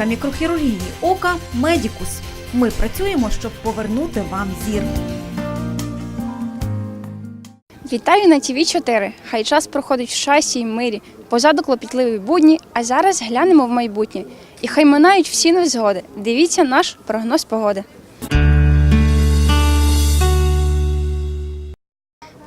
Клініка мікрохірургії ока Медікус. Ми працюємо, щоб повернути вам зір. Вітаю на ТВ 4 Хай час проходить в шасі й мирі. Позаду клопітливі будні, а зараз глянемо в майбутнє. І хай минають всі невзгоди. Дивіться наш прогноз погоди.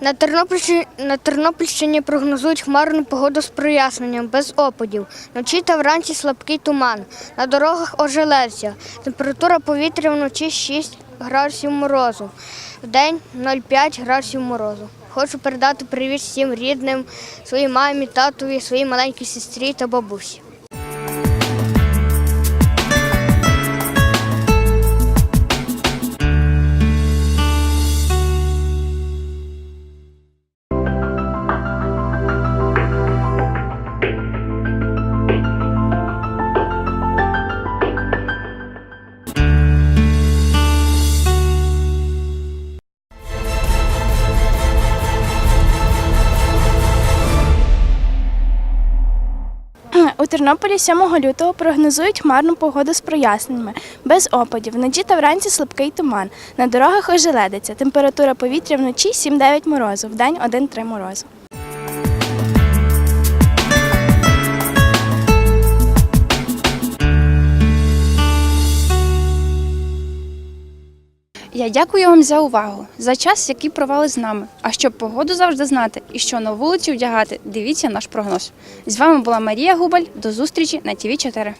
На Тернопільщині, на Тернопільщині прогнозують хмарну погоду з проясненням, без опадів. Вночі та вранці слабкий туман. На дорогах ожеледця. Температура повітря вночі 6 градусів морозу. В день 0,5 градусів морозу. Хочу передати привіт всім рідним, своїй мамі, татові, своїй маленькій сестрі та бабусі. У Тернополі 7 лютого прогнозують хмарну погоду з проясненнями, без опадів. Вночі та вранці слабкий туман. На дорогах ожеледиться. Температура повітря вночі 7-9 морозу, вдень 1-3 морозу. Я дякую вам за увагу, за час, який провели з нами. А щоб погоду завжди знати і що на вулиці вдягати, дивіться наш прогноз. З вами була Марія Губаль. До зустрічі на ТВ 4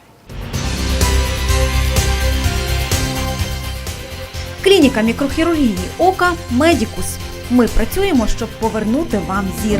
Клініка мікрохірургії ока Медікус. Ми працюємо, щоб повернути вам зір.